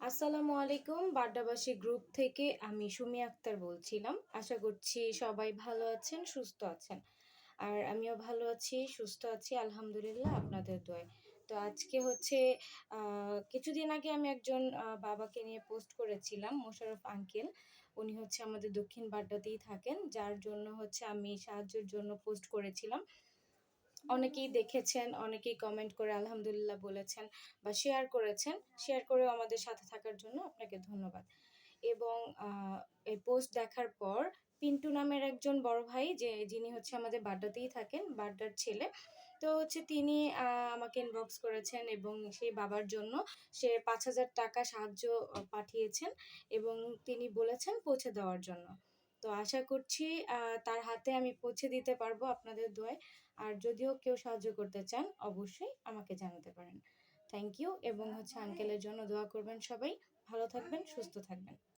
আসসালামু আলাইকুম, বাড্ডাবাসী গ্রুপ থেকে আমি সুমি আক্তার বলছিলাম। আশা করছি সবাই ভালো আছেন, সুস্থ আছেন। আর আমিও ভালো আছি, সুস্থ আছি, আলহামদুলিল্লাহ, আপনাদের দোয়ায়। তো আজকে হচ্ছে কিছুদিন আগে আমি একজন বাবাকে নিয়ে পোস্ট করেছিলাম মোশারফ আঙ্কেল। উনি হচ্ছে আমাদের দক্ষিণ বাড্ডাতেই থাকেন, যার জন্য হচ্ছে আমি সাহায্যের জন্য পোস্ট করেছিলাম। অনেকেই দেখেছেন, অনেকেই কমেন্ট করে আলহামদুলিল্লাহ বলেছেন বা শেয়ার করেছেন। শেয়ার করেও আমাদের সাথে থাকার জন্য আপনাকে ধন্যবাদ। এবং এই পোস্ট দেখার পর পিন্টু নামের একজন বড় ভাই যে, যিনি হচ্ছে আমাদের বাড্ডাতেই থাকেন, বাড্ডার ছেলে, তো হচ্ছে তিনি আমাকে ইনবক্স করেছেন এবং সেই বাবার জন্য সে পাঁচ হাজার টাকা সাহায্য পাঠিয়েছেন এবং তিনি বলেছেন পৌঁছে দেওয়ার জন্য। তো আশা করছি তার হাতে আমি পৌঁছে দিতে পারব আপনাদের দোয়ায়। আর যদিও কেউ সাহায্য করতে চান, অবশ্যই আমাকে জানাতে পারেন। থ্যাংক ইউ এবং হচ্ছে আঙ্কেলের জন্য দোয়া করবেন সবাই। ভালো থাকবেন, সুস্থ থাকবেন।